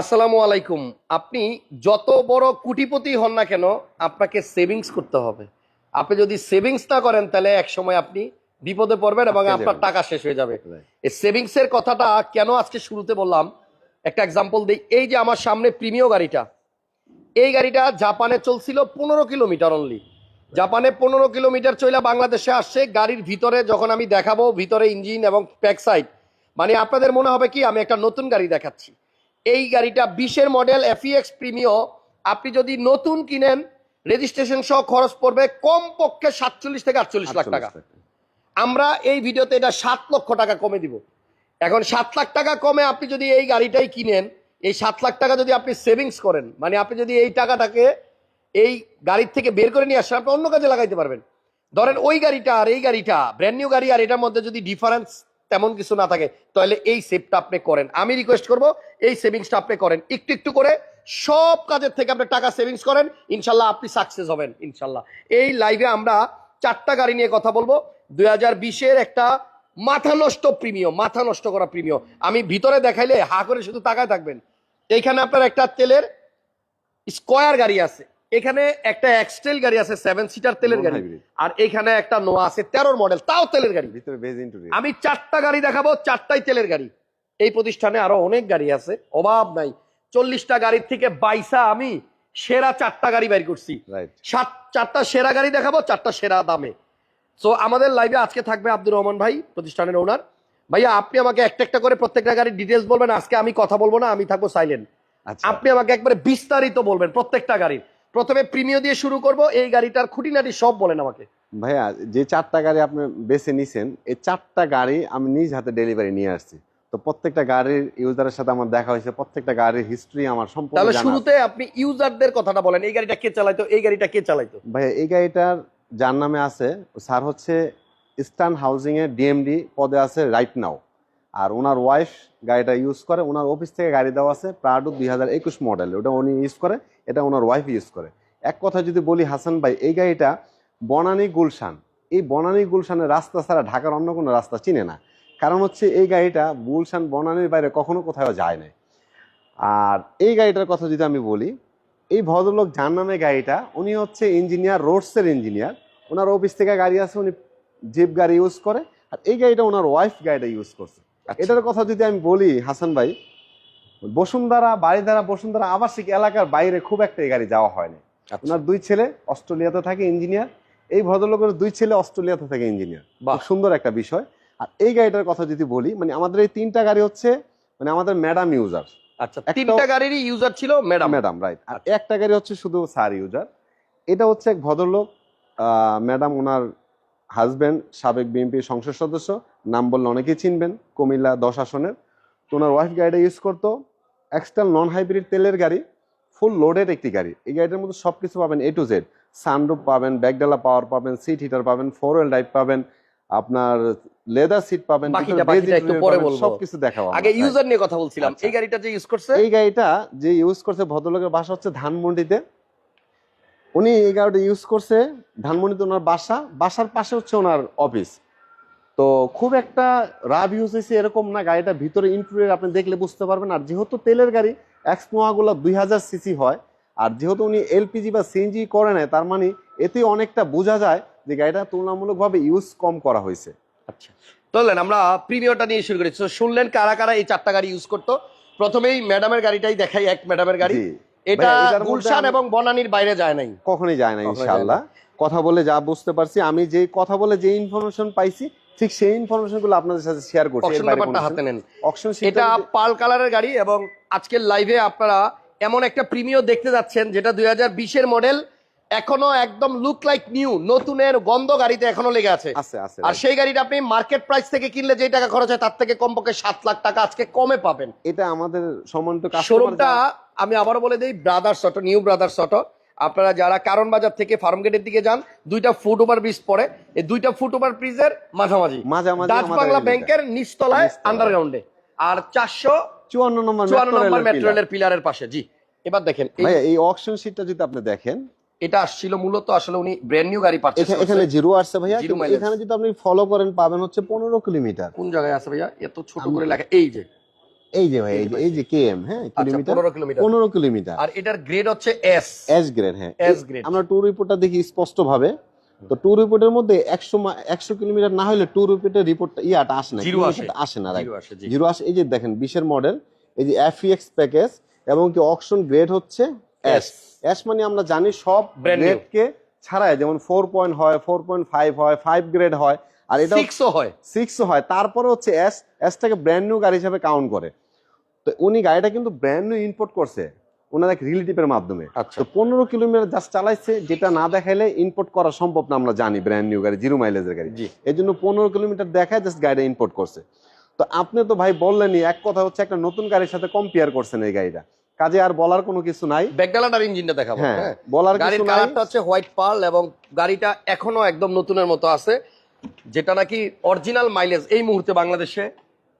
আসসালামু আলাইকুম। আপনি যত বড় কুটিপতি হন না কেন আপনাকে সেভিংস করতে হবে। আপনি যদি সেভিংস না করেন তাহলে এক সময় আপনি বিপদে পড়বেন এবং আপনার টাকা শেষ হয়ে যাবে। এই সেভিংস এর কথাটা কেন আজকে শুরুতে বললাম? একটা এক্সাম্পল দিই। এই যে আমার সামনে প্রিমিয় গাড়িটা এই গাড়িটা জাপানে চলছিল পনেরো কিলোমিটার অনলি জাপানে পনেরো কিলোমিটার চইলা বাংলাদেশে আসছে। গাড়ির ভিতরে যখন আমি দেখাবো ভিতরে ইঞ্জিন এবং প্যাক সাইড মানে আপনাদের মনে হবে কি আমি একটা নতুন গাড়ি দেখাচ্ছি। এই গাড়িটা বিশের মডেল এফইএক্স প্রিমিয় আপনি যদি নতুন কিনেন রেজিস্ট্রেশন সহ খরচ পড়বে কম পক্ষে সাতচল্লিশ থেকে আটচল্লিশ লাখ টাকা। আমরা এই ভিডিওতে এটা সাত লক্ষ টাকা কমে দিব। এখন সাত লাখ টাকা কমে আপনি যদি এই গাড়িটাই কিনেন এই সাত লাখ টাকা যদি আপনি সেভিংস করেন মানে আপনি যদি এই টাকাটাকে এই গাড়ির থেকে বের করে নিয়ে আসেন আপনি অন্য কাজে লাগাইতে পারবেন। ধরেন ওই গাড়িটা আর এই গাড়িটা ব্র্যান্ড নিউ গাড়ি আর এটার মধ্যে যদি ডিফারেন্স তেমন কিছু না থাকে, তাহলে এই সেভটা আপনি করেন। আমি রিকোয়েস্ট করব, এই সেভিংসটা আপনি করেন। একটু একটু করে সব কাজের থেকে আপনি টাকা সেভিংস করেন, ইনশাল্লাহ আপনি সাকসেস হবেন, ইনশাল্লাহ। এই লাইভে আমরা চারটা গাড়ি নিয়ে কথা বলব। দুই হাজার বিশের একটা মাথা নষ্ট প্রিমিয় মাথা নষ্ট করা প্রিমিয় আমি ভিতরে দেখাইলে হা করে শুধু তাকায় থাকবেন। এইখানে আপনার একটা তেলের স্কোয়ার গাড়ি আছে। এখানে একটা এক্সটেল গাড়ি আছে সেভেন সিটার তেলের গাড়ি। আর এখানে একটা নোয়া আছে তেরোর মডেল তাও তেলের গাড়ি। ভিতরে আমি চারটা গাড়ি দেখাবো চারটাই তেলের গাড়ি। এই প্রতিষ্ঠানে আরও অনেক গাড়ি আছে অভাব নাই। চল্লিশটা গাড়ির থেকে বাইসা আমি সেরা চারটা গাড়ি বের করছি। সাত চারটা সেরা গাড়ি দেখাবো চারটা সেরা দামে। সো আমাদের লাইভে আজকে থাকবে আব্দুর রহমান ভাই প্রতিষ্ঠানের ওনার ভাইয়া আপনি আমাকে একটা একটা করে প্রত্যেকটা গাড়ির ডিটেলস বলবেন আজকে আমি কথা বলব না আমি থাকব সাইলেন্ট আচ্ছা। আপনি আমাকে একবারে বিস্তারিত বলবেন প্রত্যেকটা গাড়ির। প্রথমে প্রিমিয় দিয়ে শুরু করব এই গাড়িটার খুঁটিনাটি সব বলেন আমাকে। ভাইয়া যে চারটা গাড়ি আপনি বেছে নিছেন এই চারটা গাড়ি আমি নিজ হাতে ডেলিভারি নিয়ে আসছি। তো প্রত্যেকটা গাড়ির ইউজারের সাথে আমার দেখা হয়েছে প্রত্যেকটা গাড়ির হিস্ট্রি আমার সম্পূর্ণ তাহলে শুরুতে আপনি ইউজারদের কথাটা বলেন এই গাড়িটা কে চালাইতো এই গাড়িটা কে চালাইতো? ভাইয়া এই গাড়িটার যার নামে আছে স্যার হচ্ছে ইস্টার্ন হাউজিং এর ডিএমডি পদে আছে রাইট নাও আর ওনার ওয়াইফ গাড়িটা ইউজ করে, ওনার অফিস থেকে গাড়ি দেওয়া আছে প্রাডু দুই হাজার একুশ মডেল ওটা উনি ইউজ করে, এটা ওনার ওয়াইফ ইউজ করে। এক কথা যদি বলি, হাসান ভাই, এই গাড়িটা বনানী গুলশান। এই বনানী গুলশানের রাস্তা ছাড়া ঢাকার অন্য কোনো রাস্তা চিনে না। কারণ হচ্ছে এই গাড়িটা গুলশান বনানীর বাইরে কখনো কোথাও যায় না আর এই গাড়িটার কথা যদি আমি বলি, এই ভদ্রলোক যার নামে গাড়িটা, উনি হচ্ছে ইঞ্জিনিয়ার রোডসের ইঞ্জিনিয়ার ওনার অফিস থেকে গাড়ি আছে, উনি জিপ গাড়ি ইউজ করে, আর এই গাড়িটা ওনার ওয়াইফ গাড়িটা ইউজ করছে। এটার কথা যদি আমি বলি হাসান ভাই বসুন্ধরা বাড়িধারা বসুন্ধরা আবাসিক এলাকার বাইরে খুব একটা এই গাড়ি যাওয়া হয়নি। ওনার দুই ছেলে অস্ট্রেলিয়াতে থাকে ইঞ্জিনিয়ার। এই ভদ্রলোকের দুই ছেলে অস্ট্রেলিয়াতে থাকে ইঞ্জিনিয়ার। খুব সুন্দর একটা বিষয়। আর এই গাড়িটার কথা যদি বলি মানে আমাদের এই তিনটা গাড়ি হচ্ছে মানে আমাদের ম্যাডাম ইউজার। আচ্ছা তিনটা গাড়িরই ইউজার ছিল ম্যাডাম? ম্যাডাম রাইট আর আচ্ছা। একটা গাড়ি হচ্ছে শুধু স্যার ইউজার। এটা হচ্ছে এক ভদ্রলোক ম্যাডাম ওনার হাজবেন্ড সাবেক বিএনপি সংসদ সদস্য নাম বললে অনেকেই চিনবেন কুমিল্লা দশ আসনের। তো ওনার ওয়াইফ গাড়িটা ইউজ করতো এক্সটার্ন নন হাইব্রিড তেলের গাড়ি ফুল লোডেড একটি গাড়ি। এই গাড়িটার মধ্যে সব কিছু পাবেন এ টু জেড সানরুপ পাবেন ব্যাকডালা পাওয়ার পাবেন সিট হিটার পাবেন ফোর হুইল ড্রাইভ পাবেন আপনার লেদার সিট পাবেন বলব। সবকিছু দেখাবো আগে ইউজার নিয়ে কথা বলছিলাম। আচ্ছা। এই গাড়িটা যে ইউজ করছে? এই গাড়িটা যে ইউজ করছে ভদ্রলোকের বাসা হচ্ছে ধানমন্ডিতে। উনি এই গাড়িটা ইউজ করছে ধানমন্ডিতে ওনার বাসা বাসার পাশে হচ্ছে ওনার অফিস তো খুব একটা রাব ইউজ হয়েছে এরকম না গাড়িটা ভিতরে ইন্টেরিয়র আপনি দেখলে বুঝতে পারবেন। আর যেহেতু তেলের গাড়ি এক্স নোয়াগুলো দুই হাজার সিসি হয় আর যেহেতু উনি এলপিজি বা সিএনজি করে নেয় তার মানে এতে অনেকটা বোঝা যায় যে গাড়িটা তুলনামূলকভাবে ইউজ কম করা হয়েছে। আচ্ছা। চললেন আমরা প্রিমিয়রটা নিয়ে শুরু করেছি শুনলেন কারা কারা এই চারটা গাড়ি ইউজ করতো? প্রথমেই ম্যাডামের গাড়িটাই দেখাই এক ম্যাডামের গাড়ি। এটা গুলশান এবং বনানীর বাইরে যায় নাই। কখনোই যায় না ইনশাআল্লাহ। কথা বলে যা বুঝতে পারছি আমি যে কথা বলে যে ইনফরমেশন পাইছি ঠিক সেই ইনফরমেশনগুলো আপনাদের সাথে শেয়ার করছি। হাতে নেন। অপশন এটা পাল কালারের গাড়ি এবং আজকের লাইভে আপনারা এমন একটা প্রিমিয় দেখতে যাচ্ছেন যেটা দুই হাজার বিশের মডেল এখনও একদম লুক লাইক নিউ নতুনের গন্ধ গাড়িতে এখনও লেগে আছে। আছে আছে আর সেই গাড়িটা আপনি মার্কেট প্রাইস থেকে কিনলে যে টাকা খরচ হয় তার থেকে কমপক্ষে সাত লাখ টাকা আজকে কমে পাবেন। এটা আমাদের সম্মানিত শোরুমটা আমি আবারও বলে দিই brothers auto new brothers auto আপনারা যারা কারণ বাজার থেকে ফার্ম গেটের দিকে যান দুইটা ফুট ওভার ব্রিজ পড়ে। এই দুইটা ফুট ওভার ব্রিজের মাঝামাঝি। মাঝামাঝি ডাচ বাংলা ব্যাংকের নিচতলায়। আন্ডারগ্রাউন্ডে আর চারশো চুয়ান্ন নম্বর চুয়ান্ন নম্বর মেট্রো। রেলের পিলারের পাশে জি। এবার দেখেন এই- অকশন শিটটা যদি আপনি দেখেন এটা আসছিল মূলত আসলে উনি ব্র্যান্ড নিউ গাড়ি পারচেজ এখানে জিরো আসছে ভাইয়া। এখানে যদি আপনি ফলো করেন পাবেন হচ্ছে পনেরো কিলোমিটার। কোন জায়গায় আছে ভাইয়া? এত ছোট করে লেখা এই যে। এই যে ভাই এই যে এই যে কেএম হ্যাঁ আচ্ছা কিলোমিটার। পনেরো কিলোমিটার। পনেরো কিলোমিটার। আর এটার গ্রেড হচ্ছে এস এস গ্রেড হ্যাঁ। এস গ্রেড আমরা ট্যুর রিপোর্টটা দেখি স্পষ্ট ভাবে তো ট্যুর রিপোর্টের মধ্যে একশো একশো কিলোমিটার না হলে ট্যুর রিপোর্টের রিপোর্টটা ইয়াটা আসে না জিরো আসে। না জিরো আসে এই যে দেখেন বিশের মডেল এই যে এফইএক্স প্যাকেজ এবং কি অকশন গ্রেড হচ্ছে এস এস মানে আমরা জানি সব গ্রেডকে ছাড়াই যেমন ফোর পয়েন্ট হয় ফোর পয়েন্ট ফাইভ হয় ফাইভ গ্রেড হয় আর এটা সিক্সও হয়। সিক্স হয়। তারপরে হচ্ছে এস এসটাকে ব্র্যান্ড নিউ গাড়ি হিসাবে কাউন্ট করে। তো উনি গাড়িটা কিন্তু ব্র্যান্ড নিউ ইম্পোর্ট করছে ওনার এক রিলেটিভের মাধ্যমে। আচ্ছা। তো পনেরো কিলোমিটার জাস্ট চালাইছে যেটা না দেখাইলে ইম্পোর্ট করা সম্ভব না আমরা জানি ব্র্যান্ড নিউ গাড়ি জিরো মাইলেজের গাড়ি। এই জন্য পনেরো কিলোমিটার দেখায় জাস্ট গাড়িটা ইম্পোর্ট করছে। তো আপনি তো ভাই বললেনই এক কথা হচ্ছে একটা নতুন গাড়ির সাথে কম্পেয়ার করছেন এই গাড়িটা। কাজে আর বলার কোনো কিছু নাই। ব্যাকডালাটার ইঞ্জিনটা দেখাবো হ্যাঁ হ্যাঁ। বলার গাড়ির কিছু নাই। কালারটা হচ্ছে হোয়াইট পার্ল এবং গাড়িটা এখনও একদম নতুনের মতো আছে যেটা নাকি অরিজিনাল মাইলেজ এই মুহূর্তে বাংলাদেশে।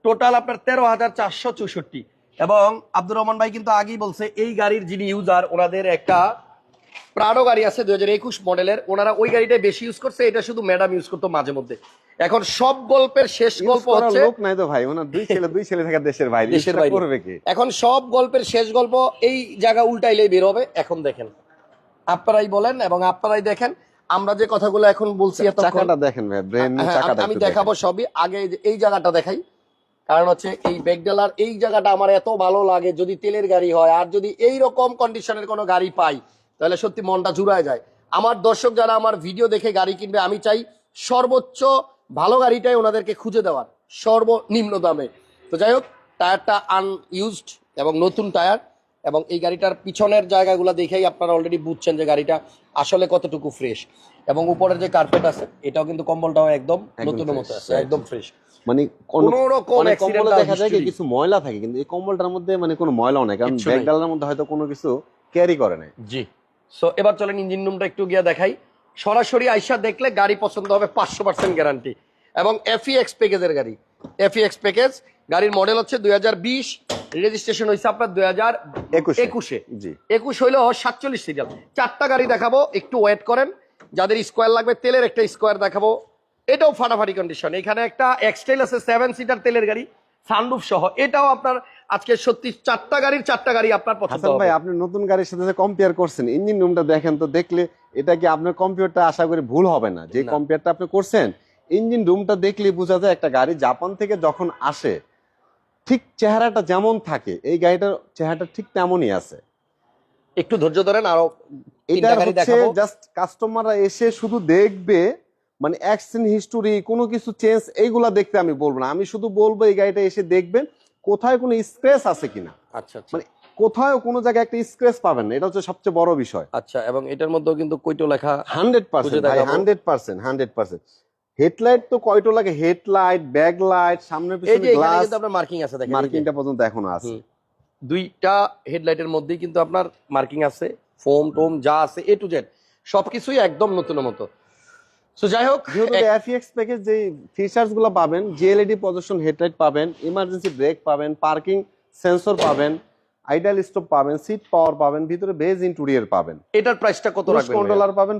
টোটাল আপনার তেরো হাজার চারশো চৌষট্টি। এবং আব্দুর রহমান ভাই কিন্তু আগেই বলছে এই গাড়ির যিনি ইউজার ওনাদের একটা প্রাডো গাড়ি আছে দুই হাজার একুশ মডেলের ওনারা ওই গাড়িটাই বেশি ইউজ করছে এটা শুধু ম্যাডাম ইউজ করতো মাঝে মধ্যে। এখন সব গল্পের শেষ গল্প হচ্ছে লোক নাই তো ভাই ওনার দুই ছেলে দুই ছেলে থাকে দেশের বাইরে দেশের বাইরে। করবে কি? এখন সব গল্পের শেষ গল্প এই জায়গা উল্টাইলেই বের হবে। এখন দেখেন আপনারাই বলেন এবং আপনারাই দেখেন। আমরা যে কথাগুলো এখন বলছি চাকাটা দেখেন ভাই নিউ হ্যাঁ, চাকাটা আমি দেখাবো সবই। আগে এই জায়গাটা দেখাই। কারণ হচ্ছে এই ব্যাগডালার এই জায়গাটা আমার এত ভালো লাগে যদি তেলের গাড়ি হয় আর যদি এই রকম কন্ডিশনের কোনো গাড়ি পাই তাহলে সত্যি মনটা জুড়ায় যায়। আমার দর্শক যারা আমার ভিডিও দেখে গাড়ি কিনবে আমি চাই সর্বোচ্চ ভালো গাড়িটাই ওনাদেরকে খুঁজে দেওয়ার সর্বনিম্ন দামে। তো যাই হোক টায়ারটা আনইউজড এবং নতুন টায়ার এবং এই গাড়িটার পিছনের জায়গাগুলো দেখেই আপনারা অলরেডি বুঝছেন যে গাড়িটা আসলে কতটুকু ফ্রেশ এবং উপরের যে কার্পেট আছে এটাও কিন্তু কম্বলটাও একদম নতুনের মতো আছে একদম ফ্রেশ মানে কোন রকম accident দেখা যায় কিছু ময়লা থাকে কিন্তু এই কম্বলটার মধ্যে মানে কোনো ময়লাও নাই কারণ কিচ্ছু নাই। ব্যাগডালার মধ্যে হয়তো কোনো কিছু ক্যারি করে নাই। জি। সো এবার চলেন ইঞ্জিন রুমটা একটু গিয়ে দেখাই। সরাসরি আইসা দেখলে গাড়ি পছন্দ হবে পাঁচশো পার্সেন্ট গ্যারান্টি এবং এফইএক্স প্যাকেজের গাড়ি। এফইএক্স প্যাকেজ গাড়ির মডেল হচ্ছে দুই হাজার বিশ রেজিস্ট্রেশন হয়েছে আপনার দুই হাজার একুশে। একুশে জি। একুশ হইল সাতচল্লিশ সিরিয়াল চারটা গাড়ি দেখাবো একটু ওয়েট করেন। যাদের স্কোয়ার লাগবে তেলের একটা স্কোয়ার দেখাবো। এটাও ফাটাফাটি কন্ডিশন এখানে একটা এক্সটাইল আছে সেভেন সিটার তেলের গাড়ি সানরুফ সহ। এটাও আপনার আজকে সত্যি চারটা গাড়ির চারটা গাড়ি আপনার পছন্দ ভাই আপনি নতুন গাড়ির সাথে কম্পেয়ার করছেন ইঞ্জিন রুমটা দেখেন তো দেখলে এটা কি আপনার কম্পিউটারটা আশা করি ভুল হবে না। যে না। কম্পেয়ারটা আপনি করছেন ইঞ্জিন রুমটা দেখলে বোঝা যায় একটা গাড়ি জাপান থেকে যখন আসে ঠিক চেহারাটা যেমন থাকে এই গাড়িটার চেহারাটা ঠিক তেমনই আছে। একটু ধৈর্য ধরেন আরও এটা হচ্ছে জাস্ট কাস্টমাররা এসে শুধু দেখবে মানে অ্যাকশন হিস্টোরি কোনো কিছু চেঞ্জ এইগুলা দেখতে আমি বলব না। আমি শুধু বলব এই গাড়িটা এসে দেখবেন কোথায় কোনো স্ক্রেচ আছে কিনা? আচ্ছা আচ্ছা। মানে কোথাও কোনো জায়গায় একটা স্ক্রেচ পাবেন না এটা হচ্ছে সবচেয়ে বড় বিষয়। আচ্ছা এবং এটার মধ্যেও কিন্তু কইটো লেখা hundred percent. Hundred percent hundred percent. Headlight তো কয়টো লাগে? হেডলাইট ব্যাক লাইট যে পিছনে গ্লাস আপনার মার্কিং আছে দেখেন মার্কিংটা পর্যন্ত এখনও আছে। দুইটা হেডলাইটের মধ্যেই কিন্তু আপনার মার্কিং আছে ফোম টোম যা আছে এ টু জেড সবকিছুই একদম নতুনের মতো। তো যাই হোক এফইএক্স প্যাকেজ যে ফিচার্সগুলো পাবেন জিএলইডি পজিশন হেডলাইট পাবেন ইমার্জেন্সি ব্রেক পাবেন পার্কিং সেন্সর পাবেন আইডাল স্টপ পাবেন সিট পাওয়ার পাবেন ভিতরে বেজ ইন্টেরিয়র পাবেন। এটার প্রাইসটা কত রাখবেন? কন্ট্রোলার পাবেন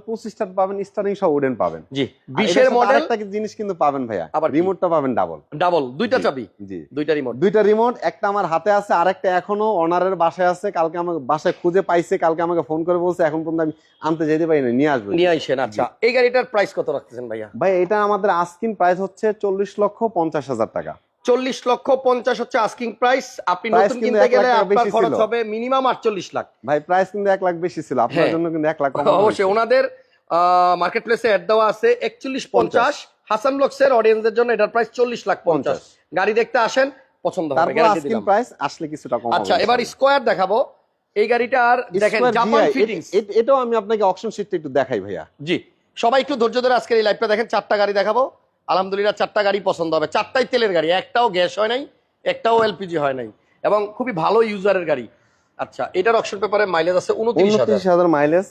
পাবেন স্টারিং সহ উডেন পাবেন। জি। বিশের বিশের মডেল একটা জিনিস কিন্তু পাবেন ভাইয়া রিমোটটা পাবেন ডাবল ডাবল দুইটা চাবি? জি। দুইটা রিমোট দুইটা রিমোট একটা আমার হাতে আছে আরেকটা এখনও অনারের বাসায় আছে কালকে আমার বাসায় খুঁজে পাইছে কালকে আমাকে ফোন করে বলছে এখন পর্যন্ত আমি আনতে যেতে পারি না নিয়ে আসব। নিয়ে আইসেন আচ্ছা। এই গাড়িটার প্রাইস কত রাখতেছেন ভাইয়া? ভাই এটা আমাদের আস্কিন প্রাইস হচ্ছে চল্লিশ লক্ষ পঞ্চাশ হাজার টাকা। চল্লিশ লক্ষ পঞ্চাশ হচ্ছে আস্কিং প্রাইস আপনি নতুন কিনতে গেলে আপনার খরচ হবে মিনিমাম আটচল্লিশ লাখ। ভাই প্রাইস কিন্তু এক লাখ বেশি ছিল। আপনার হ্যাঁ। জন্য কিন্তু এক লাখ অবশ্যই ওনাদের মার্কেট প্লেসে অ্যাড দেওয়া আছে একচল্লিশ পঞ্চাশ। হাসান ব্লকসের অডিয়েন্সের জন্য এটার প্রাইস চল্লিশ লাখ পঞ্চাশ। গাড়ি দেখতে আসেন পছন্দ হবে দিলাম। প্রাইস আসলে কিছুটা কম আচ্ছা এবার স্কোয়ার দেখাবো। এই গাড়িটার দেখেন জাপান ফিটিংস এটাও আমি আপনাকে অপশন শিটটা একটু দেখাই ভাইয়া। জি সবাই একটু ধৈর্য ধরে আজকের এই লাইভটা দেখেন চারটা গাড়ি দেখাবো। আলহামদুলিল্লাহ চারটা গাড়ি পছন্দ হবে। চারটাই তেলের গাড়ি একটাও গ্যাস হয় নাই একটাও এলপিজি হয় নাই এবং খুবই ভালো ইউজারের গাড়ি। আচ্ছা এটার অপশন পেপারে মাইলেজ আছে উনত্রিশ হাজার। মাইলেজ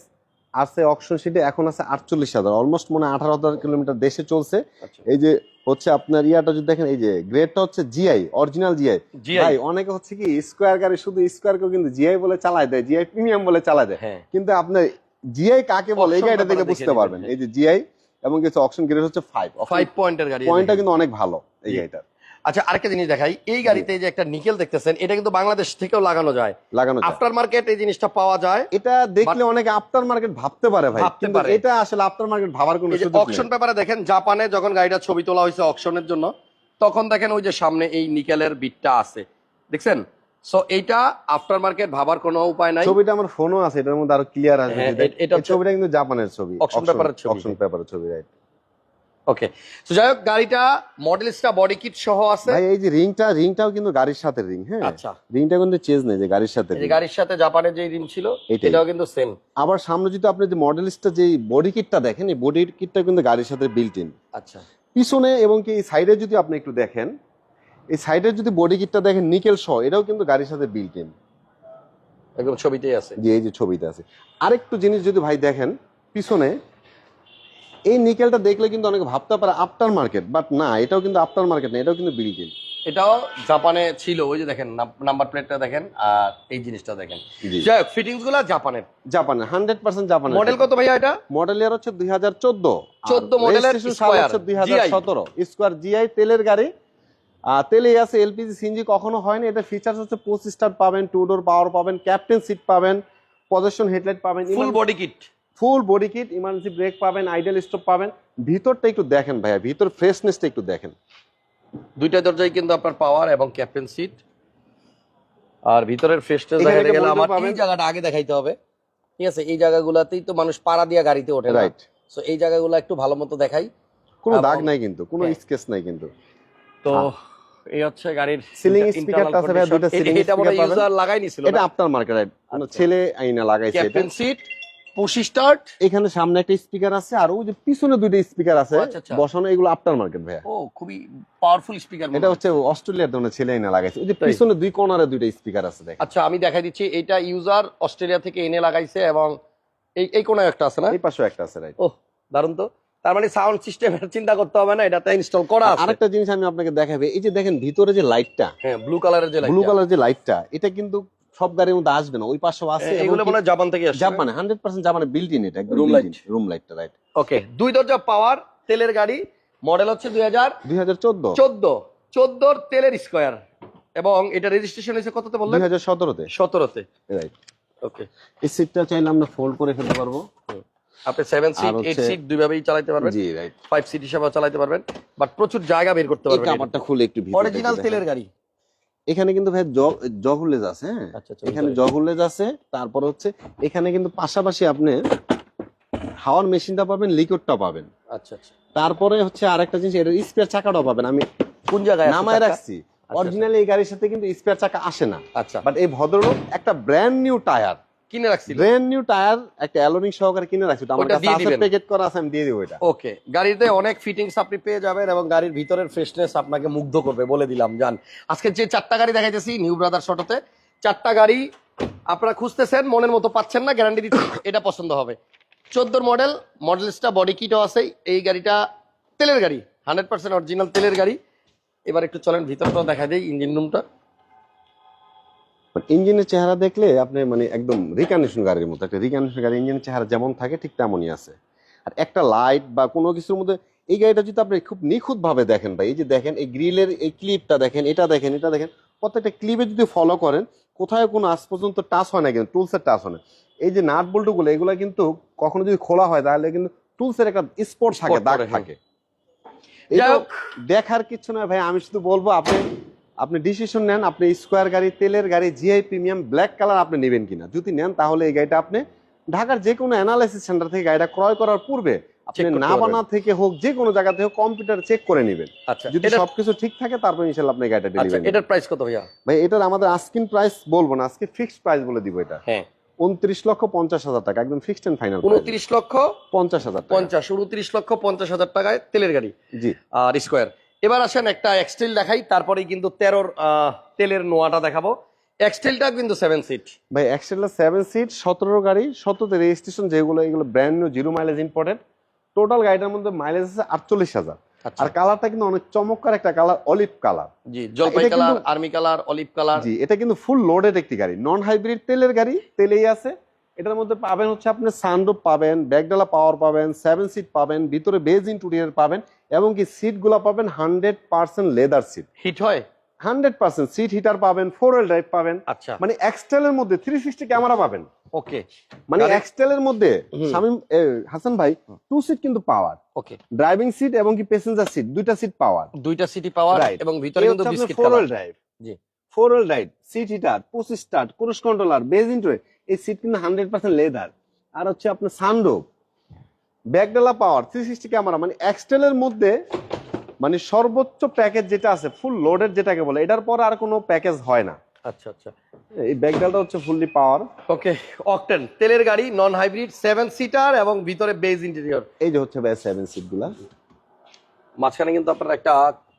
আছে অপশন শিটে এখন আছে আটচল্লিশ হাজার অলমোস্ট মনে আঠারো হাজার কিলোমিটার দেশে চলছে। আচ্ছা। এই যে হচ্ছে আপনার ইয়াটা যদি দেখেন এই যে গ্রেডটা হচ্ছে জিআই অরিজিনাল জিআই ভাই অনেকে হচ্ছে কি স্কোয়ার গাড়ি শুধু স্কোয়ার কেউ কিন্তু জিআই বলে চালায় দেয় জিআই প্রিমিয়াম বলে চালায় দেয়। হ্যাঁ। কিন্তু আপনার জিআই কাকে বলে এই গাড়িটা দেখে বুঝতে পারবেন। এই যে জিআই এবং কিছু অপশন গ্রেড হচ্ছে ফাইভ ফাইভ পয়েন্টের গাড়ি পয়েন্টটা কিন্তু অনেক ভালো এই। গাড়িটার। আচ্ছা আরেকটা জিনিস দেখাই। এই গাড়িতে যে একটা নিকেল দেখতেছেন এটা কিন্তু বাংলাদেশ থেকেও লাগানো যায়। লাগানো আফটার মার্কেট এই জিনিসটা পাওয়া যায় এটা দেখলে অনেকে আফটার মার্কেট ভাবতে পারে ভাই ভাবতে পারে। এটা আসলে আফটার মার্কেট ভাবার কোনো সুযোগ অকশন পেপারে দেখেন জাপানে যখন গাড়িটা ছবি তোলা হয়েছে অকশনের জন্য তখন দেখেন ওই যে সামনে এই নিকেলের বিটটা আছে। দেখছেন? সো এইটা আফটার মার্কেট ভাবার কোনো উপায় নাই। ছবিটা আমার ফোনও আছে এটার মধ্যে আরও ক্লিয়ার আসবে হ্যাঁ, এটা ছবিটা কিন্তু জাপানের ছবি paper এর ছবি। অকশন পেপারের ছবি রাইট ওকে তো যাই হোক গাড়িটা মডেলসটা বডি কিট সহ আছে। ভাই এই যে রিংটা রিংটাও কিন্তু গাড়ির সাথে রিং হ্যাঁ। আচ্ছা। রিংটা কিন্তু চেঞ্জ নেই যে গাড়ির সাথে এই গাড়ির সাথে জাপানের যে রিম ছিল এটাও কিন্তু সেম আবার সামনে যদি আপনি যে মডেলিস্টটা যে বডি কিটটা দেখেন এই বডি কিটটা কিন্তু গাড়ির সাথে বিল্ট ইন আচ্ছা। পিছনে এবং কি সাইডে যদি আপনি একটু দেখেন এই সাইডে যদি বডি কিটটা দেখেন নিকেল সহ এটাও কিন্তু গাড়ির সাথে বিল্ট ইন একদম ছবিতেই আছে। যে এই যে ছবিতে আছে। আরেকটু জিনিস যদি ভাই দেখেন পিছনে এই নিকেলটা দেখলে কিন্তু অনেকে ভাবতে পারে আফটার মার্কেট বাট না এটাও কিন্তু আফটার মার্কেট না এটাও কিন্তু বিল্ট ইন এটাও জাপানে ছিল ওই যে দেখেন নাম্বার প্লেটটা দেখেন আর এই জিনিসটা দেখেন। জি। যাই হোক ফিটিংসগুলা জাপানের জাপানে হান্ড্রেড পার্সেন্ট জাপানে মডেল কত ভাইয়া এটা? মডেল ইয়ার হচ্ছে দুই হাজার চোদ্দ। 14 মডেলের দুই হাজার সতেরো। স্কোয়ার জিআই তেলের গাড়ি তেলে আছে এলপিজি সিএনজি কখনো হয়নি। এটা ফিচার্স হচ্ছে পোস্ট স্টার পাবেন টু ডোর পাওয়ার পাবেন ক্যাপ্টেন সিট পাবেন পজিশন হেডলাইট পাবেন full body kit full body kit emergency brake পাবেন আইডেল স্টপ পাবেন। ভিতরটা একটু দেখেন ভাইয়া ভিতর ফ্রেশনেসটা একটু দেখেন। দুইটা দরজায় কিন্তু আপনার পাওয়ার এবং ক্যাপ্টেন সিট আর ভিতরের ফ্রেশনেস দেখাতে গেলে আমার এই জায়গাটা আগে দেখাইতে হবে। ঠিক আছে এই জায়গাগুলোতেই তো মানুষ পাড়া দিয়ে গাড়িতে ওঠে রাইট সো এই জায়গাগুলো একটু ভালো মতো দেখাই। কোনো দাগ নাই কিন্তু কোনো হ্যাঁ। স্কেচ নাই কিন্তু। তো এই হচ্ছে গাড়ির internal আছে condition। ceiling এ- এটা মনে ইউজার লাগাই নিছিল এটা আফটার মার্কেট রাইট আচ্ছা। ছেলে আইনা লাগাইছে এটা। ক্যাপ্টেন সিট পুশ স্টার্ট এখানে সামনে একটা স্পিকার আছে আর ওই যে পিছনে দুইটা স্পিকার আছে। আচ্ছা, আচ্ছা। বসানো এগুলো আফটার মার্কেট ভাইয়া। ও খুবই পাওয়ারফুল স্পিকার এটা হচ্ছে অস্ট্রেলিয়ার ধরনের ছেলে আইনা লাগাইছে। ওই যে পিছনে দুই কর্নারে দুইটা স্পিকার আছে দেখেন। আচ্ছা আমি দেখাই দিচ্ছি। এটা ইউজার অস্ট্রেলিয়া থেকে এনে লাগাইছে এবং এই এই কোনায় একটা আছে না? এই পাশেও একটা আছে রাইট ও দারুণ তো। তার মানে সাউন্ড সিস্টেমের চিন্তা করতে হবে না এটাতে ইনস্টল করা আছে। আরেকটা জিনিস আমি আপনাকে দেখাবে এই যে দেখেন ভিতরে যে লাইটটা হ্যাঁ ব্লু কালারের যে ব্লু কালার যে লাইটটা এটা কিন্তু সব গাড়ির মধ্যে আসবে না ওই পাশেও আছে এগুলো মনে হয় জাপান থেকে আসছে। জাপানে হান্ড্রেড পার্সেন্ট জাপানে বিল্ট ইন এটা Room light. রুম লাইটটা রাইট ওকে দুই দরজা পাওয়ার তেলের গাড়ি মডেল হচ্ছে দুই হাজার দুই হাজার চোদ্দ। চোদ্দ চোদ্দোর তেলের স্কোয়ার এবং এটা রেজিস্ট্রেশন হয়েছে কততে বললেন? হাজার সতেরোতে। সতেরোতে। রাইট ওকে এই সিটটা চাইলে আমরা ফোল্ড করে ফেলতে পারব। আপনি সেভেন সিট আর হচ্ছে- এইট সিট দুইভাবেই চালাতে পারবেন। জি রাইট ফাইভ সিট হিসাবেও চালাতে পারবেন বাট প্রচুর জায়গা বের করতে এই পারবেন কাপড়টা খুলে একটু ভিতরে অরিজিনাল তেলের গাড়ি। এখানে কিন্তু ভাই জগুলেজ আছে হ্যাঁ? আচ্ছা আচ্ছা এখানে জগুলেজ আছে তারপর হচ্ছে এখানে কিন্তু পাশাপাশি আপনি হাওয়ার মেশিনটা পাবেন লিকুইডটা পাবেন। আচ্ছা আচ্ছা। তারপরে হচ্ছে আরেকটা জিনিস এর স্পেয়ার চাকাটাও পাবেন। আমি কোন জায়গায় নামায় রাখছি। অরিজিনালি এই গাড়ির সাথে কিন্তু স্পেয়ার চাকা আসে না। আচ্ছা। বাট এই ভদ্রলোক একটা ব্র্যান্ড নিউ টায়ার কিনে রাখছিল। ব্র্যান্ড নিউ টায়ার একটা অ্যালোনিং সহকারে কিনে রাখছি। আমার কাছে আছে প্যাকেট করা আছে আমি দিয়ে দিব এটা। ওকে গাড়িতে অনেক ফিটিংস আপনি পেয়ে যাবেন এবং গাড়ির ভিতরের ফ্রেশনেস আপনাকে মুগ্ধ করবে বলে দিলাম জান। আজকে যে চারটা গাড়ি দেখাইতেছি নিউ ব্রাদার শটোতে চারটা গাড়ি আপনারা খুঁজতেছেন মনের মতো পাচ্ছেন না গ্যারান্টি দিচ্ছি এটা পছন্দ হবে। চোদ্দোর মডেল মডেলসটা বডি কিটও আছে এই গাড়িটা তেলের গাড়ি হান্ড্রেড পার্সেন্ট অরিজিনাল তেলের গাড়ি। এবার একটু চলেন ভিতরটাও দেখা দেয় ইঞ্জিন রুমটা ইঞ্জিনের চেহারা দেখলে আপনি মানে একদম রিকানেশন গাড়ির মতো একটা রিকানেশন গাড়ি ইঞ্জিনের চেহারা যেমন থাকে ঠিক তেমনই আছে। আর একটা লাইট বা কোনো কিছুর মধ্যে এই গাড়িটা যদি আপনি খুব নিখুঁত ভাবে দেখেন ভাই এই যে দেখেন এই গ্রিলের এই ক্লিপটা দেখেন এটা দেখেন এটা দেখেন প্রত্যেকটা ক্লিপে যদি ফলো করেন কোথায় কোনো আজ পর্যন্ত টাচ হয় না কিন্তু টুলসের টাচ হয় না। এই যে নাট বল্টুগুলো এগুলো কিন্তু কখনো যদি খোলা হয় তাহলে কিন্তু টুলসের একটা স্পট থাকে দাগ হ্যাঁ। থাকে। দেখার কিছু না ভাই আমি শুধু বলব আপনি আপনি ডিসিশন নেন আপনি স্কোয়ার গাড়ি তেলের গাড়ি জিআই প্রিমিয়াম ব্ল্যাক কালার আপনি নেবেন কিনা। যদি নেন তাহলে এই গাড়িটা আপনি ঢাকার যে কোনো অ্যানালাইসিস সেন্টার থেকে গাড়িটা ক্রয় করার পূর্বে আপনি না বানা থেকে হোক যে কোনো জায়গা থেকে কম্পিউটার চেক করে নেবেন। আচ্ছা যদি সবকিছু ঠিক থাকে তারপর আপনি গাড়িটা আচ্ছা ডেলিভারি এটার প্রাইস কত ভাইয়া? ভাই এটার আমাদের আস্কিন প্রাইস বলব না আজকে ফিক্সড প্রাইস বলে দিব এটা। হ্যাঁ। উনত্রিশ লক্ষ পঞ্চাশ হাজার টাকা একদম ফিক্সড এন্ড ফাইনাল উনত্রিশ লক্ষ পঞ্চাশ হাজার পঞ্চাশ উনত্রিশ লক্ষ পঞ্চাশ হাজার টাকায় তেলের গাড়ি জি। আর স্কোয়ার এবার আসেন একটা এক্সটেল দেখাই তারপরেই কিন্তু তেরোর তেলের নোয়াটা দেখাবো। এক্সটেলটা কিন্তু সেভেন সিট ভাই এক্সেলের সেভেন সিট সতেরো গাড়ি সতেরোতে রেজিস্ট্রেশন যেগুলো এগুলো brand new zero mileage important total গাড়িটার মধ্যে মাইলেজ আছে আটচল্লিশ হাজার। আচ্ছা। আর কালারটা কিন্তু অনেক চমৎকার একটা কালার অলিভ কালার জি জলপাই colour army colour olive colour জি এটা কিন্তু ফুল লোডেড একটি গাড়ি। নন হাইব্রিড তেলের গাড়ি তেলেই আছে। এটার মধ্যে পাবেন হচ্ছে আপনি সানরুফ পাবেন ব্যাকডালা পাওয়ার পাবেন সেভেন সিট পাবেন ভিতরে বেজ ইন্টেরিয়র পাবেন এবং কি সিটগুলো পাবেন hundred percent leather seat heat হয়? হান্ড্রেড পার্সেন্ট সিট হিটার পাবেন ফোর হুইল ড্রাইভ পাবেন। আচ্ছা। মানে এক্সটেলের মধ্যে থ্রি সিক্সটি ক্যামেরা পাবেন। ওকে মানে গাড়ি- এক্সটেলের মধ্যে শামিম হাসান ভাই টু সিট কিন্তু পাওয়ার ওকে ড্রাইভিং সিট এবং কি প্যাসেঞ্জার সিট দুইটা সিট পাওয়ার দুইটা সিটি পাওয়ার. এবং ভিতরে কিন্তু বিস্কিট ফোর হুইল ড্রাইভ জি। Four wheel drive seat heater push start cruise controller beige intro এই সিট কিন্তু হান্ড্রেড পার্সেন্ট লেদার আর হচ্ছে আপনার সানরুফ ব্যাকডালা পাওয়ার থ্রি সিক্সটি ক্যামেরা মানে এক্সটেলের মধ্যে মানে সর্বোচ্চ প্যাকেজ যেটা আছে ফুল লোডের যেটাকে বলে এটার পর আর কোনো প্যাকেজ হয় না। আচ্ছা আচ্ছা। এই ব্যাকডালটা হচ্ছে ফুললি পাওয়ার ওকে অকটেন তেলের গাড়ি নন হাইব্রিড সেভেন সিটার এবং ভিতরে বেজ ইন্টেরিয়র এই যে হচ্ছে ভাই সেভেন সিটগুলা মাঝখানে কিন্তু আপনার একটা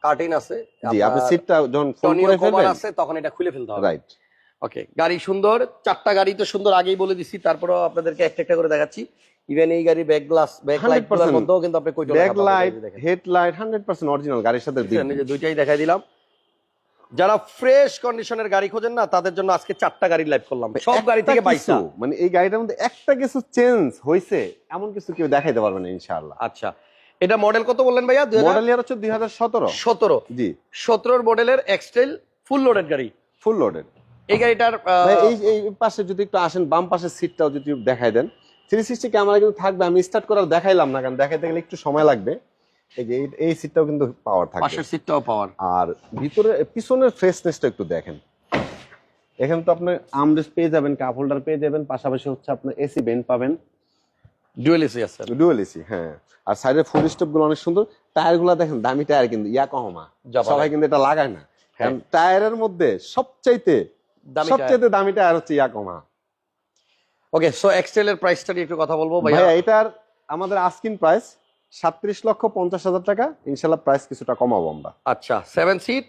কার্টেন আছে। জি আপনি সিটটা যখন ফোন করে ফেলবেন। আছে তখন এটা খুলে ফেলতে হবে। রাইট ওকে গাড়ি সুন্দর চারটা গাড়ি তো সুন্দর আগেই বলে দিচ্ছি তারপরেও আপনাদেরকে একটা একটা করে দেখাচ্ছি। ইভেন এই গাড়ি ব্যাক গ্লাস ব্যাক লাইট 100% মধ্যেও কিন্তু আপনি কই back light headlight hundred percent original গাড়ির সাথে যে দুইটাই দেখাই দিলাম। যারা ফ্রেশ কন্ডিশনের গাড়ি খোঁজেন না তাদের জন্য আজকে চারটা গাড়ি লাইভ করলাম। সব গাড়ি থেকে বাইশটা মানে এই গাড়িটার মধ্যে একটা কিছু চেঞ্জ হয়েছে এমন কিছু কেউ দেখাইতে পারবে না ইনশাআল্লাহ। আচ্ছা এটা মডেল কত বললেন ভাইয়া? মডেল ইয়ার হচ্ছে দুই হাজার সতেরো। সতেরো। জি। সতেরোর মডেলের এক্সটেল ফুল লোডেড গাড়ি। ফুল লোডেড এই গাড়িটার এই এই পাশে যদি একটু আসেন বাম পাশের সিটটাও যদি দেখাই দেন। থ্রি সিক্সটি ক্যামেরা কিন্তু থাকবে আমি স্টার্ট করার দেখাইলাম না কারণ দেখাইতে গেলে একটু সময় লাগবে। এই যে এই- সিটটাও কিন্তু পাওয়ার থাকবে। পাশের সিটটাও পাওয়ার আর ভিতরে পিছনের ফ্রেশনেসটা একটু দেখেন। এখানে তো আপনি আমরেস পেয়ে যাবেন কাপ হোল্ডার পেয়ে যাবেন পাশাপাশি হচ্ছে আপনার এসি বেন্ট পাবেন। ডুয়েল এসি আছে। ডুয়েল এসি হ্যাঁ। আর সাইডের ফুল স্টপগুলো অনেক সুন্দর। টায়ারগুলো দেখেন দামি টায়ার কিন্তু ইয়া কহমা সবাই কিন্তু এটা লাগায় না। হ্যাঁ। কারণ টায়ারের মধ্যে সবচাইতে দামি সবচাইতে দামি টায়ার হচ্ছে ইয়াকোমা। ওকে সো এক্সটেল এর প্রাইসটা নিয়ে একটু কথা বলব ভাইয়া। এটার আমাদের আস্কিন প্রাইস সাতত্রিশ লক্ষ পঞ্চাশ হাজার টাকা ইনশাল্লাহ প্রাইস কিছুটা কমাবো আমরা। আচ্ছা সেভেন সিট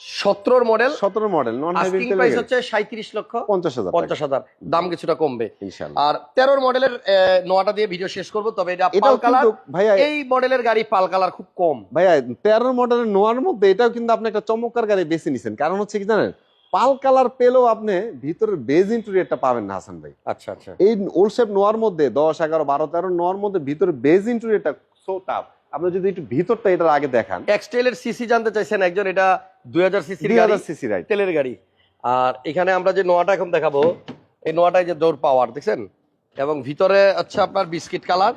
সতেরোর মডেল সতেরো মডেল নন প্রাইস হচ্ছে সাঁত্রিশ লক্ষ পঞ্চাশ হাজার পঞ্চাশ হাজার। দাম কিছুটা কমবে। ইনশাল্লাহ। আর তেরোর মডেলের নোয়াটা দিয়ে ভিডিও শেষ করব তবে এটা পাল কালার ভাইয়া এই মডেলের গাড়ি পাল কালার খুব কম। ভাইয়া তেরো মডেলের নোয়ার মধ্যে এটাও কিন্তু আপনি একটা চমৎকার গাড়ি বেছে নিছেন। কারণ হচ্ছে কি জানেন পাল কালার পেলেও আপনি ভিতরের বেজ ইন্টেরিয়রটা পাবেন না হাসান ভাই। আচ্ছা আচ্ছা। এই ওল্ড শেপ নোয়ার মধ্যে দশ এগারো বারো তেরো নোয়ার মধ্যে ভিতরে বেজ ইন্টেরিয়রটা সো টাফ আপনি যদি একটু ভিতরটা এটার আগে দেখান। এক্সটেল এর সিসি জানতে চাইছেন একজন এটা দুই হাজার সিসির দুই গাড়ি হাজার সিসি রাইট তেলের গাড়ি। আর এখানে আমরা যে নোয়াটা এখন দেখাবো এই নোয়াটায় যে ডোর পাওয়ার দেখছেন? এবং ভিতরে হচ্ছে আপনার বিস্কিট কালার।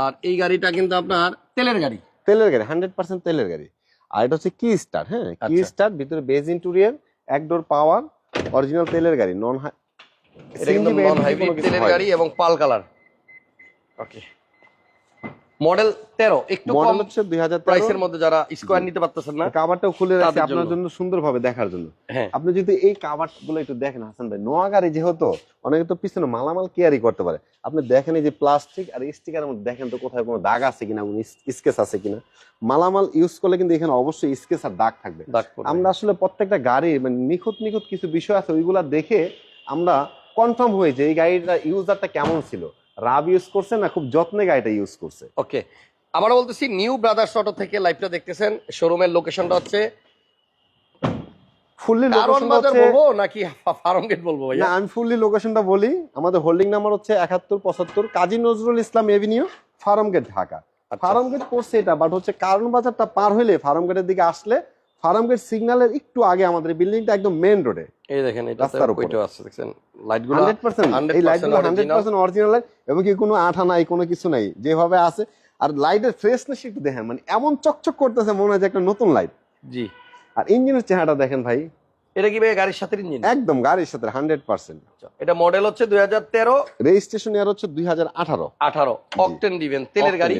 আর এই গাড়িটা কিন্তু আপনার তেলের গাড়ি। তেলের গাড়ি হান্ড্রেড পার্সেন্ট তেলের গাড়ি। আর এটা হচ্ছে কি স্টার হ্যাঁ? কি আচ্ছা। স্টার ভিতরে বেজ ইন্টেরিয়র এক ডোর পাওয়ার অরিজিনাল তেলের গাড়ি নন হাই এটা কিন্তু নন হাইব্রিড তেলের গাড়ি এবং পাল কালার। ওকে মডেল তেরো একটু কম মডেল হচ্ছে প্রাইসের মধ্যে যারা স্কোয়ার নিতে পারতেছেন না কাভারটাও খুলে রাখছি আপনার জন্য। সুন্দরভাবে দেখার জন্য। হ্যাঁ। আপনি যদি এই একটু দেখেন হাসান ভাই যেহেতু অনেকে তো পিছনে মালামাল কেয়ারি করতে পারে। আপনি দেখেন এই যে প্লাস্টিক আর স্টিকারের মধ্যে দেখেন তো কোথায় কোনো দাগ আছে কিনা কোনো স্কেচ আছে কিনা। মালামাল ইউজ করলে কিন্তু এখানে অবশ্যই স্কেচ আর দাগ থাকবে। আমরা আসলে প্রত্যেকটা গাড়ি মানে নিখুঁত নিখুঁত কিছু বিষয় আছে ওইগুলা দেখে আমরা কনফার্ম হয়ে যে এই গাড়িটা ইউজারটা কেমন ছিল। রাব ইউজ করছে না খুব যত্নে গাড়িটা ইউজ করছে। ওকে আবারও বলতেছি নিউ ব্রাদার্স অটো থেকে লাইভটা দেখতেছেন। শোরুমের লোকেশনটা হচ্ছে ফুললি কারণ বলব নাকি ফার্ম গেট বলব না আমি ফুললি লোকেশনটা বলি। আমাদের হোল্ডিং নাম্বার হচ্ছে একাত্তর পঁচাত্তর Kazi Nazrul Islam avenue Farm Gate Dhaka. আচ্ছা। ফার্ম গেট পড়ছে এটা বাট হচ্ছে কারণ বাজারটা পার হইলে ফার্ম গেটের দিকে আসলে ফার্ম গেট সিগন্যালের একটু আগে আমাদের বিল্ডিংটা একদম মেইন রোডে এই দেখেন এটা রাস্তার উপরে। ওইটা আছে দেখছেন? লাইটগুলো 100% এই লাইটগুলো হান্ড্রেড original। পার্সেন্ট অরিজিনাল এবং কি কোনো আঠা নাই কোনো কিছু নাই যেভাবে আছে। আর লাইটের ফ্রেশনেস একটু দেখেন মানে এমন চকচক করতেছে মনে হয় যে একটা নতুন লাইট জি। আর ইঞ্জিনের চেহারাটা দেখেন ভাই। এটা কি ভাই গাড়ির সাথে ইঞ্জিন একদম গাড়ির সাথে হান্ড্রেড পার্সেন্ট এটা মডেল হচ্ছে দুই হাজার তেরো। রেজিস্ট্রেশন ইয়ার হচ্ছে দুই হাজার আঠারো। আঠারো অকটেন দিবেন তেলের গাড়ি।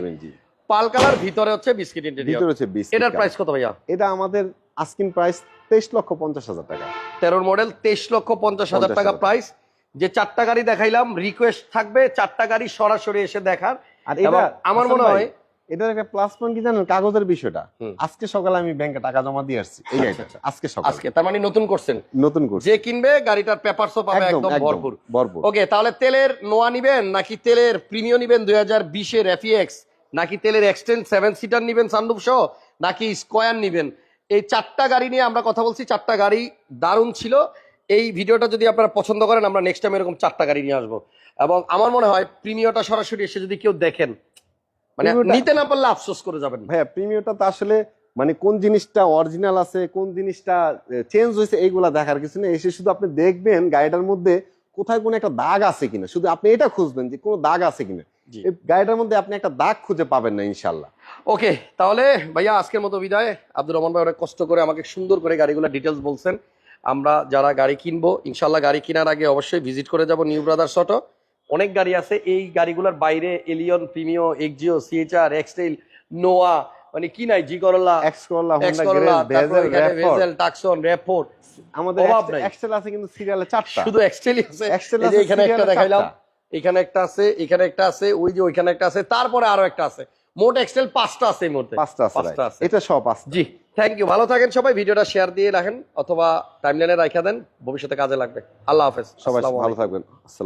পাল কালার ভিতরে হচ্ছে বিস্কিট ইন্টেরিয়র ভিতরে হচ্ছে বিশ এটার প্রাইস কত ভাইয়া? এটা আমাদের আস্কিন প্রাইস তেইশ লক্ষ পঞ্চাশ হাজার টাকা। তেরোর মডেল তেইশ লক্ষ পঞ্চাশ হাজার টাকা। প্রাইস যে চারটা গাড়ি দেখাইলাম রিকোয়েস্ট থাকবে চারটা গাড়ি সরাসরি এসে দেখার। আর এটা আমার মনে হয় এটার একটা প্লাস পয়েন্ট কি জানেন? কাগজের বিষয়টা। আজকে সকালে আমি ব্যাংকে টাকা জমা দিয়ে আসছি। এই গাড়িটা আজকে সকালে। আজকে তার মানে নতুন করছেন? নতুন করছি। যে কিনবে গাড়িটার পেপারসও পাবে একদম ভরপুর। ভরপুর। ওকে তাহলে তেলের নোয়া নিবেন নাকি তেলের প্রিমিয়াম নিবেন দুই হাজার বিশের এফিএক্স নাকি তেলের এক্সটেন্ড সেভেন সিটার নিবেন সানরুফ সহ নাকি স্কোয়ার নিবেন? এই চারটা গাড়ি নিয়ে আমরা কথা বলছি চারটা গাড়ি দারুণ ছিল। এই ভিডিওটা যদি আপনারা পছন্দ করেন আমরা নেক্সট টাইম এরকম চারটা গাড়ি নিয়ে আসব। এবং আমার মনে হয় প্রিমিয়টা সরাসরি এসে যদি কেউ দেখেন মানে নিতে না পারলে আফসোস করে যাবেন। ভাইয়া প্রিমিয়টা তো আসলে মানে কোন জিনিসটা অরিজিনাল আছে কোন জিনিসটা চেঞ্জ হয়েছে এইগুলা দেখার কিছু নেই। এসে শুধু আপনি দেখবেন গাড়িটার মধ্যে কোথায় কোনো একটা দাগ আছে কিনা। শুধু আপনি এটা খুঁজবেন যে কোনো দাগ আছে কিনা। গাড়িটার মধ্যে আপনি একটা দাগ খুঁজে পাবেন না ইনশাল্লাহ ওকে তাহলে ভাইয়া আজকের মতো বিদায়। আব্দুর রহমান ভাই অনেক কষ্ট করে আমাকে সুন্দর করে গাড়িগুলো ডিটেলস বলছেন। আমরা যারা গাড়ি কিনবো ইনশাল্লাহ গাড়ি কেনার আগে অবশ্যই ভিজিট করে যাব নিউ ব্রাদার্স অটো। অনেক গাড়ি আছে এই গাড়িগুলোর বাইরে এলিয়ন প্রিমিও এক্সজিও সিএচআর এক্সটেল নোয়া মানে কি নাই জি Corolla X Corolla X Honda Corolla Vezel Tucson report আমাদের এক্সটেল আছে কিন্তু সিরিয়ালে চারটা। শুধু এক্সটেলই আছে। যে আছে এখানে একটা দেখাইলাম। এখানে একটা আছে এখানে একটা আছে ওই যে ওইখানে একটা আছে তারপরে আরও একটা আছে। মোট এক্সটেল পাঁচটা আছে এই মুহূর্তে। পাঁচটা আছে। এটা সব আছে জি থ্যাংক ইউ ভালো থাকেন সবাই ভিডিওটা শেয়ার দিয়ে রাখেন অথবা টাইমলাইনে রাখা দেন ভবিষ্যতে কাজে লাগবে। আল্লাহ হাফেজ। সবাই ভালো থাকবেন। আসসালাম